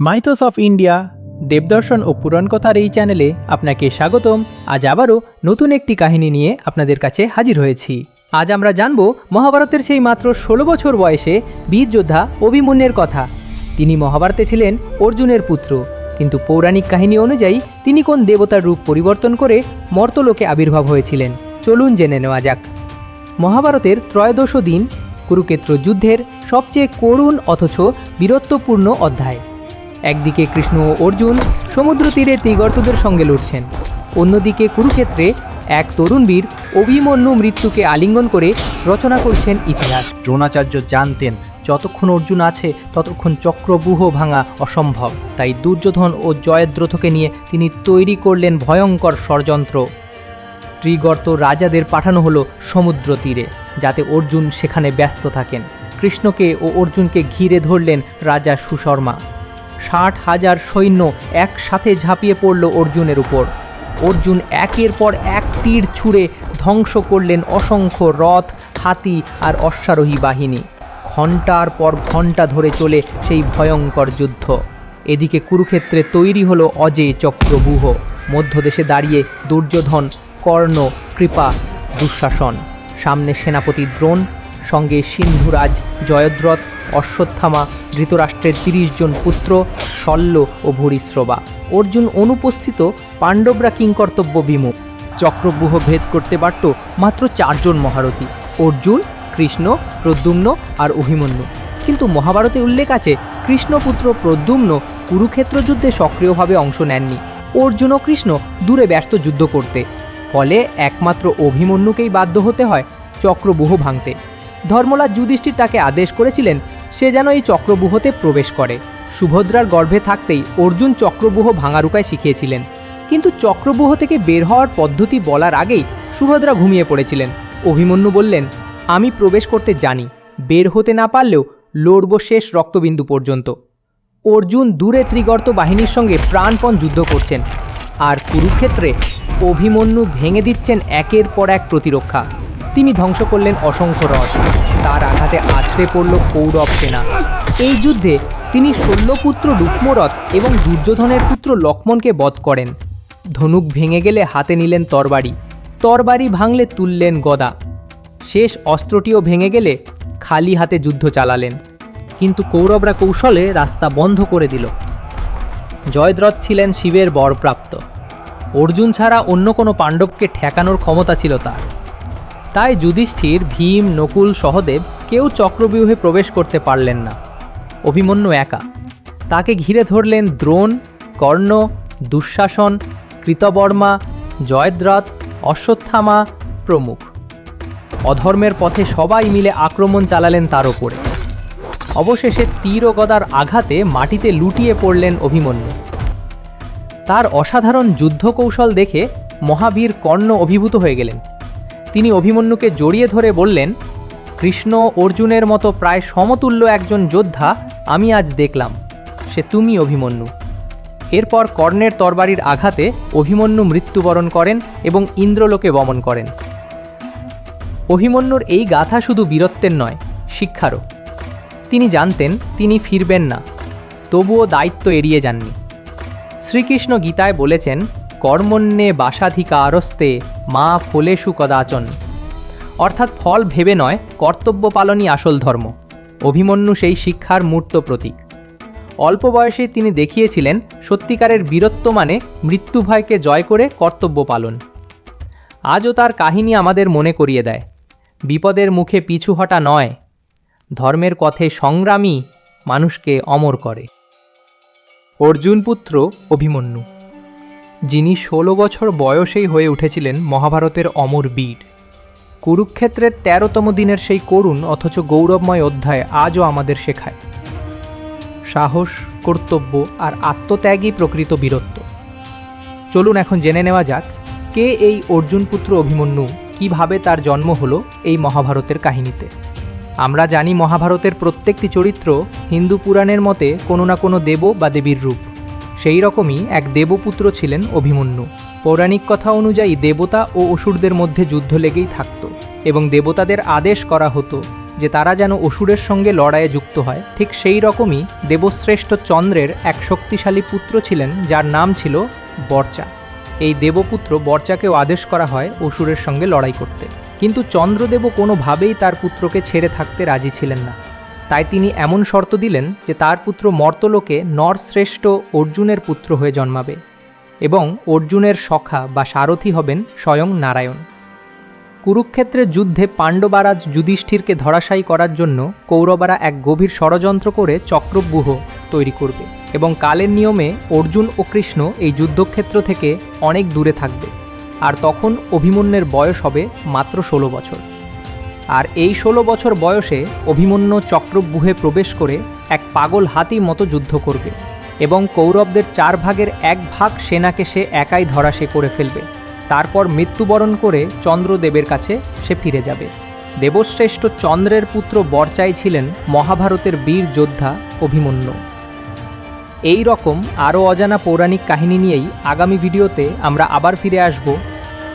মাইথস of India, Devdarshan ও পুরাণকথার এই চ্যানেলে আপনাকে স্বাগতম। আজ আবারও নতুন একটি কাহিনী নিয়ে আপনাদের কাছে হাজির হয়েছি। আজ আমরা জানব মহাভারতের সেই মাত্র ষোলো বছর বয়সে বীর যোদ্ধা অভিমন্যের কথা। তিনি মহাভারতে ছিলেন অর্জুনের পুত্র, কিন্তু পৌরাণিক কাহিনী অনুযায়ী তিনি কোন দেবতার রূপ পরিবর্তন করে মর্তলোকে আবির্ভাব হয়েছিলেন? চলুন জেনে নেওয়া যাক। মহাভারতের ত্রয়োদশ দিন, কুরুক্ষেত্র যুদ্ধের সবচেয়ে করুণ অথচ বীরত্বপূর্ণ অধ্যায়। একদিকে কৃষ্ণ ও অর্জুন, সমুদ্র তীরে তীগর্তদের সঙ্গে লড়ছেন। অন্যদিকে কুরুক্ষেত্রে এক তরুণ বীর অভিমন্যু মৃত্যুকে আলিঙ্গন করে রচনা করছেন ইতিহাস। দ্রোণাচার্য জানতেন, যতক্ষণ অর্জুন আছে, ততক্ষণ চক্রবুহ ভাঙা অসম্ভব। তাই দুর্যোধন ও জয়দ্রথকে নিয়ে তিনি তৈরি করলেন ভয়ঙ্কর ষড়যন্ত্র। ত্রিগর্ত রাজাদের পাঠানো হলো সমুদ্র তীরে, যাতে অর্জুন সেখানে ব্যস্ত থাকেন। কৃষ্ণকে ও অর্জুনকে ঘিরে ধরলেন রাজা সুশর্মা। ষাট হাজার সৈন্য একসাথে ঝাঁপিয়ে পড়ল অর্জুনের উপর। অর্জুন একের পর এক তীর ছুঁড়ে ধ্বংস করলেন অসংখ্য রথ, হাতি আর অশ্বারোহী বাহিনী। ঘণ্টার পর ঘণ্টা ধরে চলে সেই ভয়ঙ্কর যুদ্ধ। এদিকে কুরুক্ষেত্রে তৈরি হলো অজেয় চক্রবূহ মধ্যদেশে দাঁড়িয়ে দুর্যোধন, কর্ণ, কৃপা, দুঃশাসন। সামনে সেনাপতি দ্রোণ, সঙ্গে সিন্ধুরাজ, জয়দ্রথ অশ্বত্থামা, ধৃতরাষ্ট্রের তিরিশ জন পুত্র, শল্য ও ভূরিশ্রবা অর্জুন অনুপস্থিত, পাণ্ডবরা কিংকর্তব্য বিমুখ। চক্রব্যূহ ভেদ করতে পারত মাত্র চারজন মহারথী, অর্জুন, কৃষ্ণ, প্রদ্যুম্ন আর অভিমন্যু। কিন্তু মহাভারতে উল্লেখ আছে, কৃষ্ণপুত্র প্রদ্যুম্ন কুরুক্ষেত্র যুদ্ধে সক্রিয়ভাবে অংশ নেননি। অর্জুন ও কৃষ্ণ দূরে ব্যস্ত যুদ্ধ করতে। ফলে একমাত্র অভিমন্যুকেই বাধ্য হতে হয় চক্রবুহ ভাঙতে। ধর্মরাজ যুধিষ্ঠির তাকে আদেশ করেছিলেন সে যেন এই চক্রবুহতে প্রবেশ করে। সুভদ্রার গর্ভে থাকতেই অর্জুন চক্রবুহ ভাঙার উপায় শিখিয়েছিলেন। কিন্তু চক্রবুহ থেকে বের হওয়ার পদ্ধতি বলার আগেই সুভদ্রা ঘুমিয়ে পড়েছিলেন। অভিমন্যু বললেন, আমি প্রবেশ করতে জানি। বের হতে না পারলেও লড়ব শেষ রক্তবিন্দু পর্যন্ত। অর্জুন দূরে ত্রিগর্ত বাহিনীর সঙ্গে প্রাণপণ যুদ্ধ করছেন। আর কুরুক্ষেত্রে অভিমন্যু ভেঙে দিচ্ছেন একের পর এক প্রতিরক্ষা। তিনি ধ্বংস করলেন অসংখ্য রথ। আঘাতে আছড়ে পড়ল কৌরব সেনা। এই যুদ্ধে তিনি শল্যপুত্র রুক্মরথ এবং দুর্যোধনের পুত্র লক্ষ্মণকে বধ করেন। ধনুক ভেঙে গেলে হাতে নিলেন তরবারি। তরবারি ভাঙলে তুললেন গদা। শেষ অস্ত্রটিও ভেঙে গেলে খালি হাতে যুদ্ধ চালালেন। কিন্তু কৌরবরা কৌশলে রাস্তা বন্ধ করে দিল। জয়দ্রথ ছিলেন শিবের বরপ্রাপ্ত। অর্জুন ছাড়া অন্য কোনো পাণ্ডবকে ঠেকানোর ক্ষমতা ছিল তার। তাই যুধিষ্ঠির, ভীম, নকুল, সহদেব কেউ চক্রব্যূহে প্রবেশ করতে পারলেন না। অভিমন্যু একা। তাকে ঘিরে ধরলেন দ্রোণ, কর্ণ, দুঃশাসন, কৃতবর্মা, জয়দ্রথ, অশ্বত্থামা প্রমুখ। অধর্মের পথে সবাই মিলে আক্রমণ চালালেন তার ওপরে অবশেষে তীর গদার আঘাতে মাটিতে লুটিয়ে পড়লেন অভিমন্যু। তার অসাধারণ যুদ্ধ কৌশল দেখে মহাবীর কর্ণ অভিভূত হয়ে গেলেন। তিনি অভিমন্যুকে জড়িয়ে ধরে বললেন, কৃষ্ণ অর্জুনের মতো প্রায় সমতুল্য একজন যোদ্ধা আমি আজ দেখলাম। সে তুমি অভিমন্যু। এরপর কর্ণের তরবারির আঘাতে অভিমন্যু মৃত্যুবরণ করেন এবং ইন্দ্রলোকে বমন করেন। অভিমন্যুর এই গাথা শুধু বীরত্বের নয়, শিক্ষারও। তিনি জানতেন তিনি ফিরবেন না, তবুও দায়িত্ব এড়িয়ে যাননি। শ্রীকৃষ্ণ গীতায় বলেছেন কর্মণ্যে বাসাধিকারস্তে মা ফলেষু কদাচন। অর্থাৎ ফল ভেবে নয়, কর্তব্য পালনই আসল ধর্ম। অভিমন্যু সেই শিক্ষার মূর্ত প্রতীক। অল্প বয়সে তিনি দেখিয়েছিলেন সত্যিকারের বীরত্ব মানে মৃত্যুভয়কে জয় করে কর্তব্য পালন। আজও তার কাহিনী আমাদের মনে করিয়ে দেয়। বিপদের মুখে পিছু হটা নয়, ধর্মের পথে সংগ্রামী মানুষকে অমর করে। অর্জুন পুত্র অভিমন্যু। যিনি ষোলো বছর বয়সেই হয়ে উঠেছিলেন মহাভারতের অমর বীর। কুরুক্ষেত্রের তেরোতম দিনের সেই করুণ অথচ গৌরবময় অধ্যায় আজও আমাদের শেখায়। সাহস, কর্তব্য আর আত্মত্যাগই প্রকৃত বীরত্ব। চলুন এখন জেনে নেওয়া যাক, কে এই অর্জুন পুত্র অভিমন্যু, কীভাবে তার জন্ম হলো এই মহাভারতের কাহিনীতে? আমরা জানি মহাভারতের প্রত্যেকটি চরিত্র হিন্দু পুরাণের মতে কোনো না কোনো দেব বা দেবীর রূপ। সেই রকমই এক দেবপুত্র ছিলেন অভিমন্যু। পৌরাণিক কথা অনুযায়ী দেবতা ও অসুরদের মধ্যে যুদ্ধ লেগেই থাকত এবং দেবতাদের আদেশ করা হতো যে তারা যেন অসুরের সঙ্গে লড়াইয়ে যুক্ত হয়। ঠিক সেই রকমই দেবশ্রেষ্ঠ চন্দ্রের এক শক্তিশালী পুত্র ছিলেন, যার নাম ছিল বর্চা। এই দেবপুত্র বর্চাকেও আদেশ করা হয় অসুরের সঙ্গে লড়াই করতে। কিন্তু চন্দ্রদেবও কোনোভাবেই তার পুত্রকে ছেড়ে থাকতে রাজি ছিলেন না। তাই তিনি এমন শর্ত দিলেন যে তার পুত্র মর্তলোকে নরশ্রেষ্ঠ অর্জুনের পুত্র হয়ে জন্মাবে এবং অর্জুনের সখা বা সারথি হবেন স্বয়ং নারায়ণ। কুরুক্ষেত্রের যুদ্ধে পাণ্ডবারাজ যুধিষ্ঠিরকে ধরাশায়ী করার জন্য কৌরবারা এক গভীর ষড়যন্ত্র করে চক্রব্যূহ তৈরি করবে এবং কালের নিয়মে অর্জুন ও কৃষ্ণ এই যুদ্ধক্ষেত্র থেকে অনেক দূরে থাকবে। আর তখন অভিমন্যের বয়স হবে মাত্র ষোলো বছর। আর এই ষোলো বছর বয়সে অভিমন্যু চক্রব্যূহে প্রবেশ করে এক পাগল হাতি মতো যুদ্ধ করবে এবং কৌরবদের চার ভাগের এক ভাগ সেনাকে সে একাই ধরাশে করে ফেলবে। তারপর মৃত্যুবরণ করে চন্দ্রদেবের কাছে সে ফিরে যাবে। দেবশ্রেষ্ঠ চন্দ্রের পুত্র বরচাই ছিলেন মহাভারতের বীর যোদ্ধা অভিমন্যু। এই রকম আরও অজানা পৌরাণিক কাহিনী নিয়েই আগামী ভিডিওতে আমরা আবার ফিরে আসব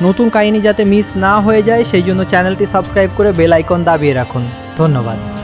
নতুন কাহিনী যাতে মিস না হয়ে যায়, সেই জন্য চ্যানেলটি সাবস্ক্রাইব করে বেল আইকন দাবিয়ে রাখুন। ধন্যবাদ।